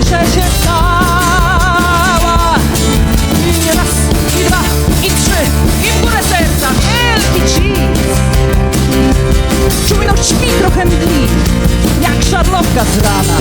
słyszę się cała. I nie raz, i dwa, i trzy, i w górę serca. Wielki cheese. Czujność mi trochę mdli Jak szarlopka z rana.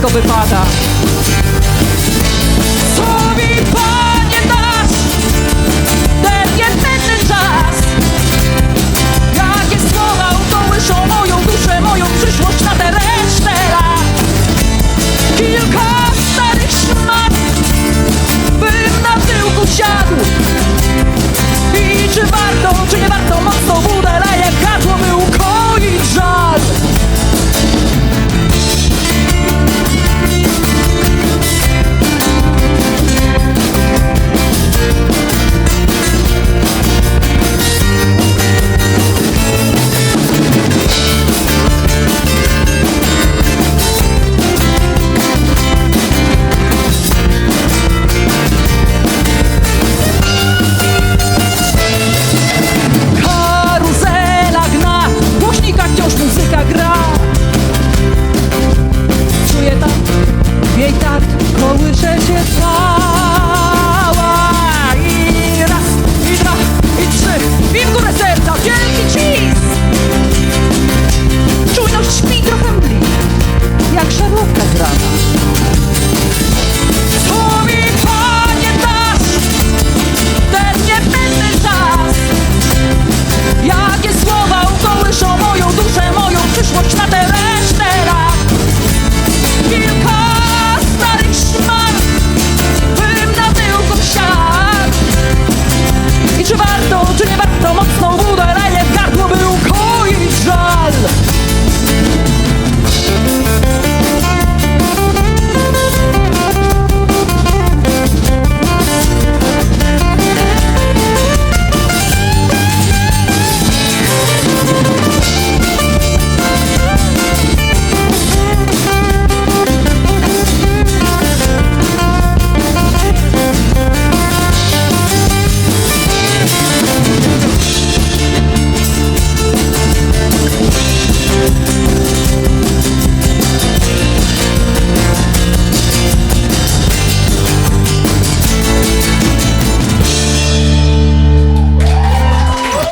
Disco Bepata.